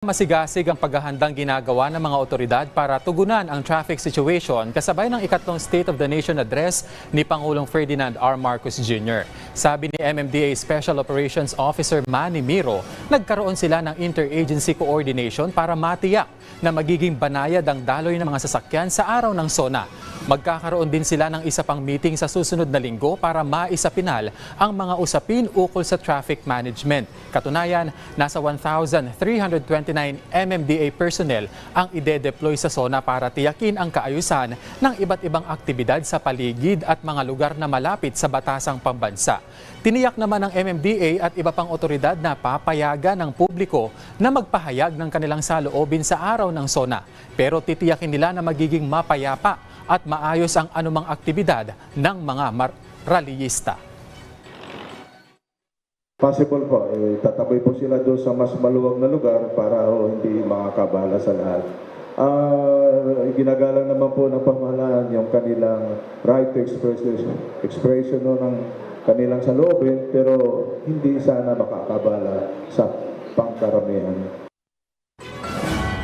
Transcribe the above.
Masigasig ang paghahandang ginagawa ng mga otoridad para tugunan ang traffic situation kasabay ng ikatlong State of the Nation address ni Pangulong Ferdinand R. Marcos Jr. Sabi ni MMDA Special Operations Officer Manny Miro, nagkaroon sila ng interagency coordination para matiyak na magiging banayad ang daloy ng mga sasakyan sa araw ng SONA. Magkakaroon din sila ng isa pang meeting sa susunod na linggo para maisapinal ang mga usapin ukol sa traffic management. Katunayan, nasa 1,329 MMDA personnel ang ide-deploy sa SONA para tiyakin ang kaayusan ng iba't ibang aktibidad sa paligid at mga lugar na malapit sa batasang pambansa. Tiniyak naman ng MMDA at iba pang otoridad na papayagan ng publiko na magpahayag ng kanilang saloobin sa araw ng SONA. Pero titiyakin nila na magiging mapayapa at maayos ang anumang aktibidad ng mga rallyista. Possible po, eh, tataboy po sila doon sa mas maluwag na lugar para ho, hindi makakabala sa lahat. Ah, ginagalang naman po ng pamahalaan yung kanilang right to expression, expression no, ng kanilang saloobin, pero hindi sana makakabala sa pangkaramihan.